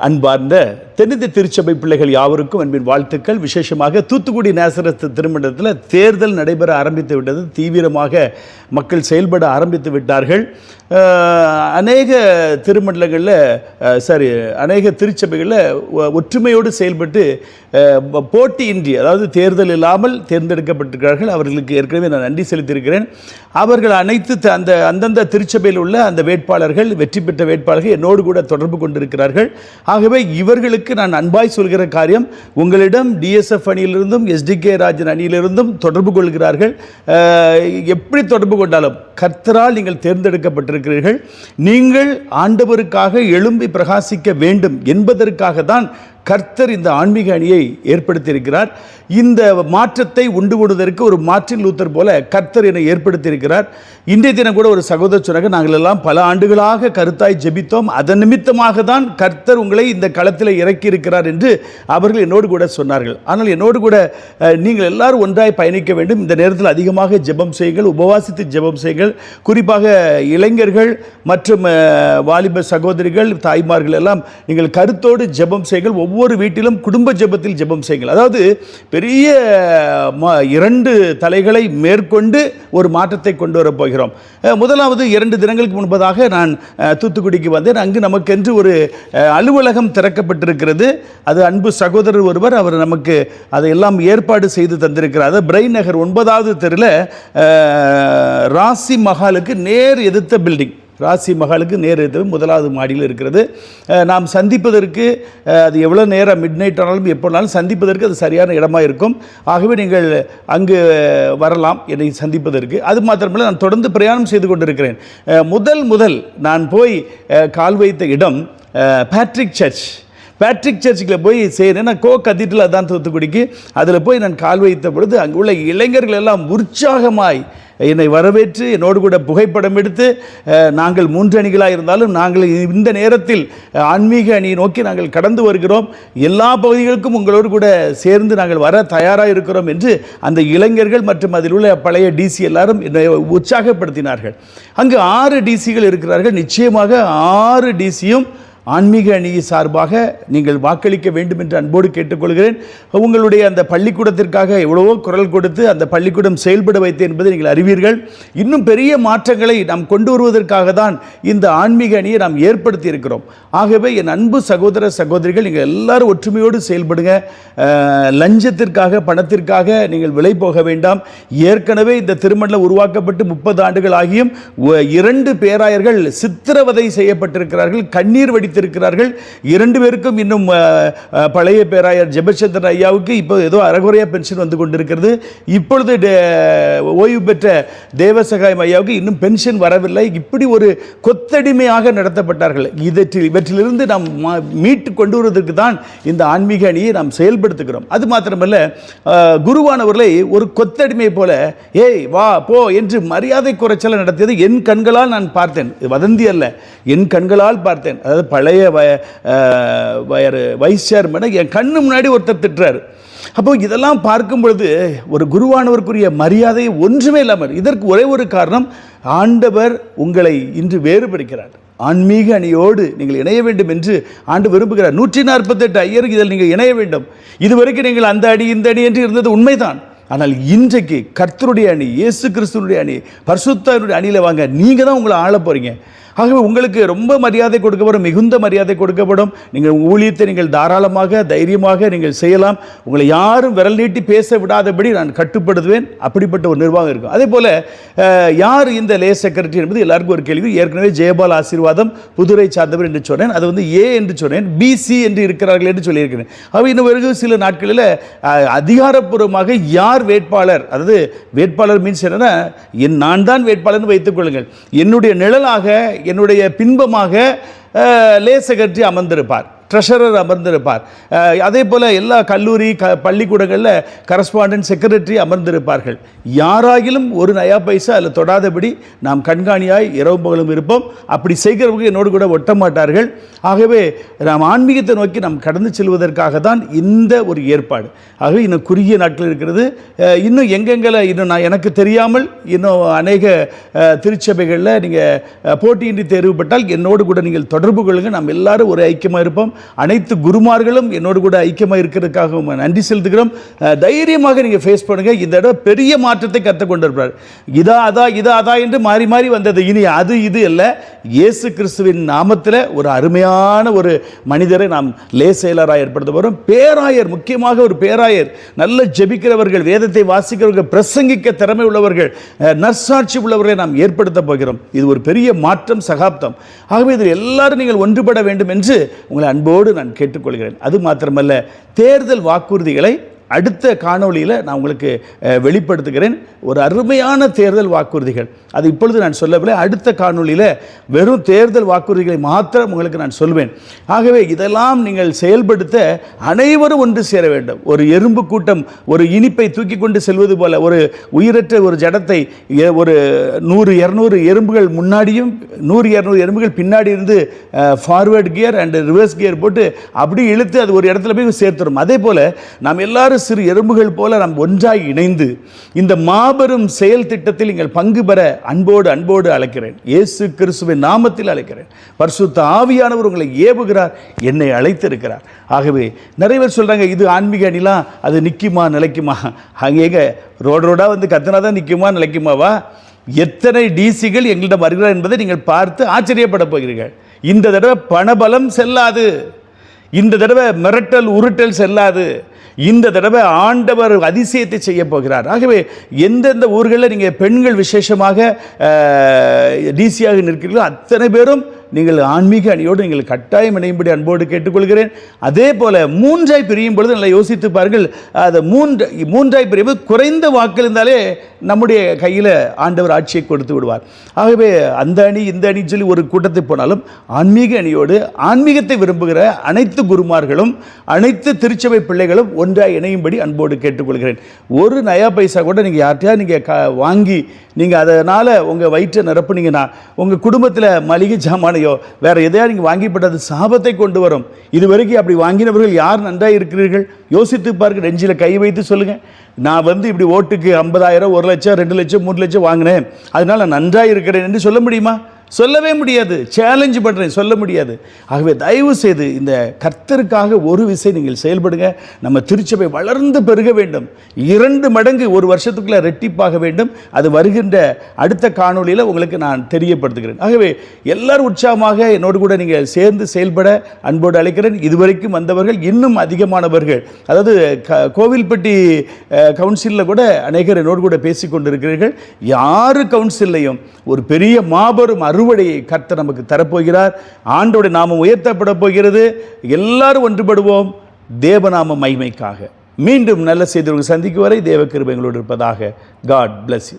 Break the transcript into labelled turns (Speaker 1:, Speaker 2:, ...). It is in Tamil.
Speaker 1: அன்பார்ந்த தென்னிந்திய திருச்சபை பிள்ளைகள் யாவருக்கும் அன்பின் வாழ்த்துக்கள். விசேஷமாக தூத்துக்குடி நேசரத்து திருமணத்தில் தேர்தல் நடைபெற ஆரம்பித்து விட்டது. தீவிரமாக மக்கள் செயல்பட ஆரம்பித்து விட்டார்கள். அநேக திருமண்டலங்களில் சாரி அநேக திருச்சபைகளில் ஒற்றுமையோடு செயல்பட்டு போட்டியின்றி அதாவது தேர்தல் இல்லாமல் தேர்ந்தெடுக்கப்பட்டிருக்கிறார்கள். அவர்களுக்கு ஏற்கனவே நான் நன்றி செலுத்தியிருக்கிறேன். அவர்கள் அனைத்து த- அந்த அந்தந்த திருச்சபையில் உள்ள அந்த வேட்பாளர்கள் வெற்றி பெற்ற வேட்பாளர்கள் என்னோடு கூட தொடர்பு கொண்டிருக்கிறார்கள். ஆகவே இவர்களுக்கு நான் அன்பாய் சொல்கிற காரியம் உங்களிடம் டிஎஸ்எஃப் அணியிலிருந்தும் எஸ்டிகே ராஜன் அணியிலிருந்தும் தொடர்பு கொள்கிறார்கள். எப்படி தொடர்பு கொண்டாலும் கர்த்தரால் நீங்கள் தேர்ந்தெடுக்கப்பட்டிருக்கிறீர்கள். நீங்கள் ஆண்டவருக்காக எழும்பி பிரகாசிக்க வேண்டும் என்பதற்காக தான் கர்த்தர் இந்த ஆன்மீக அணியை ஏற்படுத்தியிருக்கிறார். இந்த மாற்றத்தை உண்டு கொள்வதற்கு ஒரு மாற்றின் லூத்தர் போல கர்த்தர் என்னை ஏற்படுத்தியிருக்கிறார். இன்றைய தினம் கூட ஒரு சகோதரர் சொன்னாங்க நாங்கள் எல்லாம் பல ஆண்டுகளாக கருத்தாய் ஜெபித்தோம். அதன் நிமித்தமாக தான் கர்த்தர் உங்களை இந்த களத்தில் இறக்கி இருக்கிறார் என்று அவர்கள் என்னோடு கூட சொன்னார்கள். ஆனால் என்னோடு கூட நீங்கள் எல்லாரும் ஒன்றாய் பயணிக்க வேண்டும். இந்த நேரத்தில் அதிகமாக ஜெபம் செய்யுங்கள் உபவாசித்து ஜெபம் செய்யுங்கள். குறிப்பாக இளைஞர்கள் மற்றும் வாலிப சகோதரிகள் தாய்மார்கள் எல்லாம் நீங்கள் கருத்தோடு ஜெபம் செய்யுங்கள். ஒவ்வொரு ஒவ்வொரு வீட்டிலும் குடும்ப ஜெபத்தில் ஜெபம் செய்யுங்கள். அதாவது பெரிய ம- இரண்டு தலைகளை மேற்கொண்டு ஒரு மாற்றத்தை கொண்டு வரப் போகிறோம். முதலாவது இரண்டு தினங்களுக்கு முன்பதாக நான் தூத்துக்குடிக்கு வந்தேன். அங்கு நமக்கென்று ஒரு அலுவலகம் திறக்கப்பட்டிருக்கிறது. அது அன்பு சகோதரர் ஒருவர் அவர் நமக்கு அதையெல்லாம் ஏற்பாடு செய்து தந்திருக்கிறார். அதாவது பிரைன் நகர் ஒன்பதாவது தெருவில் ராசி மஹாலுக்கு நேர் எதிர்த்த பில்டிங். ராசி மகாலுக்கு நேர் முதலாவது மாடியில் இருக்கிறது. நாம் சந்திப்பதற்கு அது எவ்வளோ நேரம் மிட் நைட் ஆனாலும் எப்போனாலும் சந்திப்பதற்கு அது சரியான இடமா இருக்கும். ஆகவே நீங்கள் அங்கு வரலாம் என்னை சந்திப்பதற்கு. அது மாத்திரமில்லை நான் தொடர்ந்து பிரயாணம் செய்து கொண்டிருக்கிறேன். முதல் முதல் நான் போய் கால் வைத்த இடம் பேட்ரிக் சர்ச் பேட்ரிக் சர்ச்சுக்கில் போய் செய்கிறேன் நான் கோ கத்தீட்ரல் அதான் தூத்துக்குடிக்கு. அதில் போய் நான் கால் வைத்த பொழுது அங்கே உள்ள இளைஞர்கள் எல்லாம் உற்சாகமாய் என்னை வரவேற்று என்னோடு கூட புகைப்படம் எடுத்து நாங்கள் மூன்று அணிகளாக இருந்தாலும் நாங்கள் இந்த நேரத்தில் ஆன்மீக அணியை நோக்கி நாங்கள் கடந்து வருகிறோம். எல்லா பகுதிகளுக்கும் உங்களோடு கூட சேர்ந்து நாங்கள் வர தயாராக இருக்கிறோம் என்று அந்த இளைஞர்கள் மற்றும் அதில் உள்ள பழைய டிசி எல்லாரும் என்னை உற்சாகப்படுத்தினார்கள். அங்கு ஆறு டிசிகள் இருக்கிறார்கள். நிச்சயமாக ஆறு டிசியும் ஆன்மீக அணி சார்பாக நீங்கள் வாக்களிக்க வேண்டும் என்று அன்போடு கேட்டுக்கொள்கிறேன். உங்களுடைய அந்த பள்ளிக்கூடத்திற்காக எவ்வளவோ குரல் கொடுத்து அந்த பள்ளிக்கூடம் செயல்பட வைத்தேன் என்பதை நீங்கள் அறிவீர்கள். இன்னும் பெரிய மாற்றங்களை நாம் கொண்டு வருவதற்காக தான் இந்த ஆன்மீக அணியை நாம் ஏற்படுத்தி இருக்கிறோம் ஆகவே என் அன்பு சகோதர சகோதரிகள் நீங்கள் எல்லாரும் ஒற்றுமையோடு செயல்படுங்க. லஞ்சத்திற்காக பணத்திற்காக நீங்கள் விலை போக வேண்டாம். ஏற்கனவே இந்த திருமணம் உருவாக்கப்பட்டு முப்பது ஆண்டுகள் ஆகியும் இரண்டு பேராயர்கள் சித்திரவதை செய்யப்பட்டிருக்கிறார்கள். கண்ணீர் வடித்து வைத்திருக்கிறார்கள். இரண்டு பேருக்கும் இன்னும் பழைய பேராயர் ஜெபச்சந்திரன் ஐயாவுக்கு இப்போ ஏதோ அறகுறையாக பென்ஷன் வந்து கொண்டிருக்கிறது. இப்பொழுது ஓய்வு பெற்ற தேவசகாயம் ஐயாவுக்கு இன்னும் பென்ஷன் வரவில்லை. இப்படி ஒரு கொத்தடிமையாக நடத்தப்பட்டார்கள். இதற்றில் இவற்றிலிருந்து நாம் மீட்டு கொண்டு வருவதற்கு தான் இந்த ஆன்மீக அணியை நாம் செயல்படுத்துகிறோம். அது மாத்திரமல்ல குருவானவர்களை ஒரு கொத்தடிமை போல ஏய் வா போ என்று மரியாதை குறைச்சலை நடத்தியது என் கண்களால் நான் பார்த்தேன். இது வதந்தி அல்ல என் கண்களால் பார்த்தேன். அதாவது இளைய வய வயறு வயரு வைஸ் சேர்மனை என் கண்ணு முன்னாடி ஒருத்தர் திட்டுறாரு. அப்போ இதெல்லாம் பார்க்கும் பொழுது ஒரு குருவானவருக்குரிய மரியாதை ஒன்றுமே இல்லாமல் இதற்கு ஒரே ஒரு காரணம் ஆண்டவர் உங்களை இன்று வேறுபடுகிறார். ஆன்மீக அணியோடு நீங்கள் இணைய வேண்டும் என்று ஆண்டு விரும்புகிறார். நூற்றி நாற்பத்தெட்டு ஐயருக்கு இதில் நீங்கள் இணைய வேண்டும். இதுவரைக்கும் நீங்கள் அந்த அடி இந்த அடி என்று இருந்தது உண்மைதான். ஆனால் இன்றைக்கு கர்த்தருடைய அணி இயேசு கிறிஸ்துவனுடைய அணி பரிசுத்தனுடைய அணியில் வாங்க நீங்கள் தான் உங்களை ஆள போகிறீங்க ஆகவே உங்களுக்கு ரொம்ப மரியாதை கொடுக்கப்படும் மிகுந்த மரியாதை கொடுக்கப்படும். நீங்கள் ஊழியத்தை நீங்கள் தாராளமாக தைரியமாக நீங்கள் செய்யலாம். உங்களை யாரும் விரல் நீட்டி பேச விடாதபடி நான் கட்டுப்படுத்துவேன். அப்படிப்பட்ட ஒரு நிர்வாகம் இருக்கும். அதே போல் யார் இந்த லே செக்ரட்டரி என்பது எல்லாருக்கும் ஒரு கேள்வி. ஏற்கனவே ஜெயபால் ஆசீர்வாதம் புதுரை சார்ந்தவர் என்று சொன்னேன். அது வந்து ஏ என்று சொன்னேன். பிசி என்று இருக்கிறார்கள் என்று சொல்லியிருக்கிறேன். அவை இன்னும் வருகிற சில நாட்களில் அதிகாரப்பூர்வமாக யார் வேட்பாளர் அதாவது வேட்பாளர் மீன்ஸ் என்னன்னா என் நான் தான் வேட்பாளர்னு வைத்துக் கொள்ளுங்கள். என்னுடைய நிழலாக என்னுடைய பின்பமாக லேசகற்றி அமர்ந்திருப்பார். ட்ரெஷரர் அமர்ந்திருப்பார். அதே போல் எல்லா கல்லூரி க பள்ளிக்கூடங்களில் கரஸ்பாண்டன்ட் செக்ரட்டரி அமர்ந்திருப்பார்கள். யாராகிலும் ஒரு நயா பைசா அதில் தொடாதபடி நாம் கண்காணியாய் இரவு பகலும் இருப்போம். அப்படி செய்கிறவங்க என்னோடு கூட ஒட்ட மாட்டார்கள் ஆகவே நாம் ஆன்மீகத்தை நோக்கி நாம் கடந்து செல்வதற்காக தான் இந்த ஒரு ஏற்பாடு. ஆகவே இன்னும் குறுகிய நாட்கள் இருக்கிறது. இன்னும் எங்கெங்கில் இன்னும் நான் எனக்கு தெரியாமல் இன்னும் அநேக திருச்சபைகளில் நீங்கள் போட்டியின்றி தேர்வுபட்டால் என்னோடு கூட நீங்கள் தொடர்பு கொள்ளுங்கள் நாம் எல்லாரும் ஒரு ஐக்கியமாக இருப்போம். அனைத்து குருமார்களும் என்னோடு கூட ஐக்கியமாக இருக்கிறதுக்காக நன்றி செலுத்துகிறோம். தைரியமாக நீங்கள் ஃபேஸ் பண்ணுங்கள் இந்த இடம் பெரிய மாற்றத்தை கற்றுக்கொண்டிருப்பார் இதா அதா இதா அதா என்று மாறி மாறி வந்தது. இனி அது இது இல்லை இயேசு கிறிஸ்துவின் நாமத்தில் ஒரு அருமையான ஒரு மனிதரை நாம் லேசெயலராக ஏற்படுத்த போகிறோம் பேராயர் முக்கியமாக ஒரு பேராயர். நல்ல ஜெபிக்கிறவர்கள் வேதத்தை வாசிக்கிறவர்கள் பிரசங்கிக்க திறமை உள்ளவர்கள் நர்சாட்சி உள்ளவர்களை நாம் ஏற்படுத்த போகிறோம். இது ஒரு பெரிய மாற்றம் சகாப்தம். ஆகவே இதில் எல்லாரும் நீங்கள் ஒன்றுபட வேண்டும் என்று உங்களை அன்பு அன்போடு நான் கேட்டுக்கொள்கிறேன். அது மாத்திரமல்ல தேர்தல் வாக்குறுதிகளை அடுத்த காணொளியில் நான் உங்களுக்கு வெளிப்படுத்துகிறேன் ஒரு அருமையான தேர்தல் வாக்குறுதிகள். அது இப்பொழுது நான் சொல்லவில்லை அடுத்த காணொளியில் வெறும் தேர்தல் வாக்குறுதிகளை மாத்திரம் உங்களுக்கு நான் சொல்வேன். ஆகவே இதெல்லாம் நீங்கள் செயல்படுத்த அனைவரும் ஒன்று சேர வேண்டும். ஒரு எறும்பு கூட்டம் ஒரு இனிப்பை தூக்கி கொண்டு செல்வது போல ஒரு உயிரற்ற ஒரு ஜடத்தை ஒரு நூறு இரநூறு எறும்புகள் முன்னாடியும் நூறு இரநூறு எறும்புகள் பின்னாடி இருந்து forward gear and reverse gear போட்டு அப்படி இழுத்து அது ஒரு இடத்துல போய் சேர்த்துரும். அதே போல் நாம் எல்லாரும் சிறு எறும்புகள் போல நாம் ஒன்றாய் இணைந்து இந்த மாபெரும் செயல் திட்டத்தில் நீங்கள் பங்கு பெற அன்போடு அன்போடு அழைக்கிறேன். இயேசு கிறிஸ்துவின் நாமத்தில் அழைக்கிறேன். பரிசுத்த ஆவியானவர் உங்களை ஏவுகிறார் என்னை அழைத்திருக்கிறார். ஆகவே நிறைய பேர் சொல்றாங்க இது ஆன்மீக அணிலாம் அது நிற்குமா நிலைக்குமா? அங்கேங்க ரோடு ரோடாக வந்து கத்தனா தான் நிற்குமா நிலைக்குமாவா எத்தனை டிசிகள் எங்களிடம் வருகிறார் என்பதை நீங்கள் பார்த்து ஆச்சரியப்பட போகிறீர்கள். இந்த தடவை பணபலம் செல்லாது. இந்த தடவை மிரட்டல் உருட்டல் செல்லாது. இந்த தடவை ஆண்டவர் அதிசயத்தை செய்ய போகிறார். ஆகவே எந்தெந்த ஊர்களில் நீங்கள் பெண்கள் விசேஷமாக டிசியாக நிற்கிறீர்களோ அத்தனை பேரும் நீங்கள் ஆன்மீக அணியோடு நீங்கள் கட்டாயம் இணையும்படி அன்போடு கேட்டுக்கொள்கிறேன். அதே போல் மூன்றாய் பிரியும் பொழுது நல்லா யோசித்து பாருங்கள். அது மூன்று மூன்றாய் பிரிவு குறைந்த வாக்கு இருந்தாலே நம்முடைய கையில் ஆண்டவர் ஆட்சியை கொடுத்து விடுவார். ஆகவே அந்த அணி இந்த அணி சொல்லி ஒரு கூட்டத்தை போனாலும் ஆன்மீக அணியோடு ஆன்மீகத்தை விரும்புகிற அனைத்து குருமார்களும் அனைத்து திருச்சபை பிள்ளைகளும் ஒன்றாய் இணையும்படி அன்போடு கேட்டுக்கொள்கிறேன். ஒரு நயா பைசா கூட நீங்கள் யார்கிட்டயா நீங்கள் க வாங்கி நீங்கள் அதனால் உங்கள் வயிற்றை நிரப்புனீங்கன்னா உங்கள் குடும்பத்தில் மளிகை ஜாமானையோ வேறு எதையா நீங்கள் வாங்கிப்பட்டது சாபத்தை கொண்டு வரும். இது வரைக்கும் அப்படி வாங்கினவர்கள் யார் நன்றாக இருக்கிறீர்கள்? யோசித்து பாருங்க நெஞ்சில் கை வைத்து சொல்லுங்கள் நான் வந்து இப்படி ஓட்டுக்கு ஐம்பதாயிரம் ஒரு லட்சம் ரெண்டு லட்சம் மூணு லட்சம் வாங்கினேன். அதனால் நான் நன்றாக இருக்கிறேன் என்று சொல்ல முடியுமா? சொல்லவே முடியாது சேலஞ்சு பண்ணுறேன் சொல்ல முடியாது. ஆகவே தயவு செய்து இந்த கர்த்தருக்காக ஒரு விசை நீங்கள் செயல்படுங்க. நம்ம திருச்சபை வளர்ந்து பெருக வேண்டும். இரண்டு மடங்கு ஒரு வருஷத்துக்குள்ளே ரெட்டிப்பாக வேண்டும். அது வருகின்ற அடுத்த காணொளியில் உங்களுக்கு நான் தெரியப்படுத்துகிறேன். ஆகவே எல்லாரும் உற்சாகமாக என்னோடு கூட நீங்கள் சேர்ந்து செயல்பட அன்போடு அழைக்கிறேன். இதுவரைக்கும் வந்தவர்கள் இன்னும் அதிகமானவர்கள். அதாவது க கோவில்பட்டி கவுன்சிலில் கூட அநேகர் என்னோடு கூட பேசிக்கொண்டிருக்கிறீர்கள். யார் யாரு கவுன்சில்லையும் ஒரு பெரிய மாபெரும் அறுவடையை கர்த்தர் நமக்கு தரப்போகிறார். ஆண்டோட நாமம் உயர்த்தப்பட போகிறது. எல்லாரும் ஒன்றுபடுவோம். தேவநாம மகிமைக்காக. மீண்டும் நல்ல செய்தி சந்திக்கும் வரை தேவ கிருபை எங்களோடு இருப்பதாக காட் பிளஸ் யூ